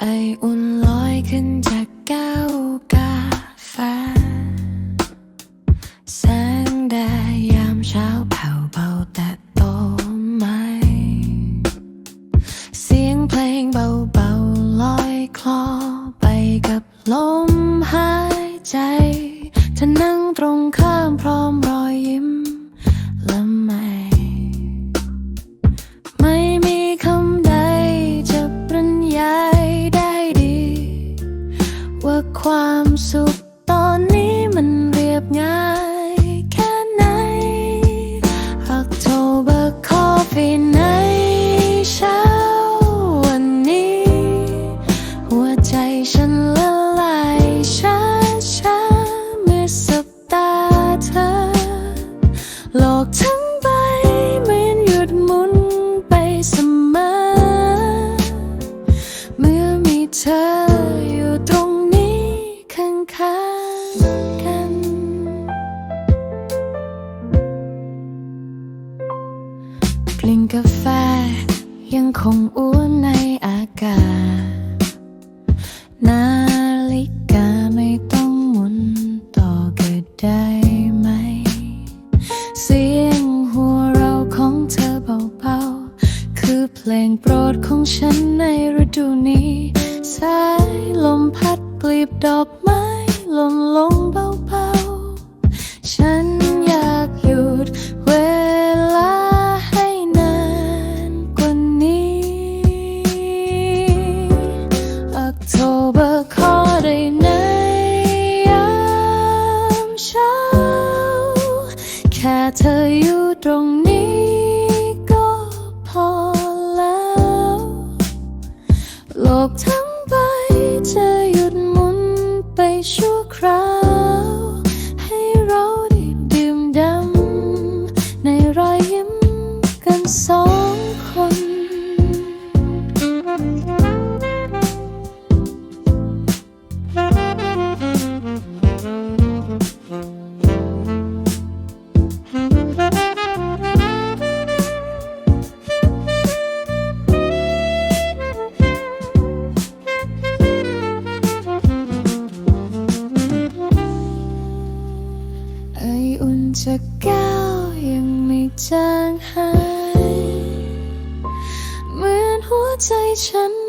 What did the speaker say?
ไออุ่นลอยขึ้นจากแก้วกาแฟแสงแดดยามเช้าแผ่วเบาแต่โตไหม เสียงเพลงเบาๆลอยคลอไปกับลมหายใจเธอนั่งตรงข้ามพร้อมรอ ความสุขตอนนี้มันเรียบง่ายแค่ไหน October Coffee ในเช้าวันนี้ หัวใจฉันละลายช้าช้าเมื่อสบตาเธอ โลกทั้งใบเหมือนหยุดหมุนไปเสมอ เมื่อมีเธอ ยังคงอ้วนในอากาศ นาฬิกาไม่ต้องหมุนต่อก็ได้ไหม เสียงหัวเราะของเธอเบาๆ คือเพลงโปรดของฉันในฤดูนี้ สายลมพัดกลีบดอกไม้หล่นลงเบา เธออยู่ตรงนี้ก็พอแล้ว โลกทั้งใบจะ จะกแก้วยังไม่จางหาย เหมือนหัวใจฉัน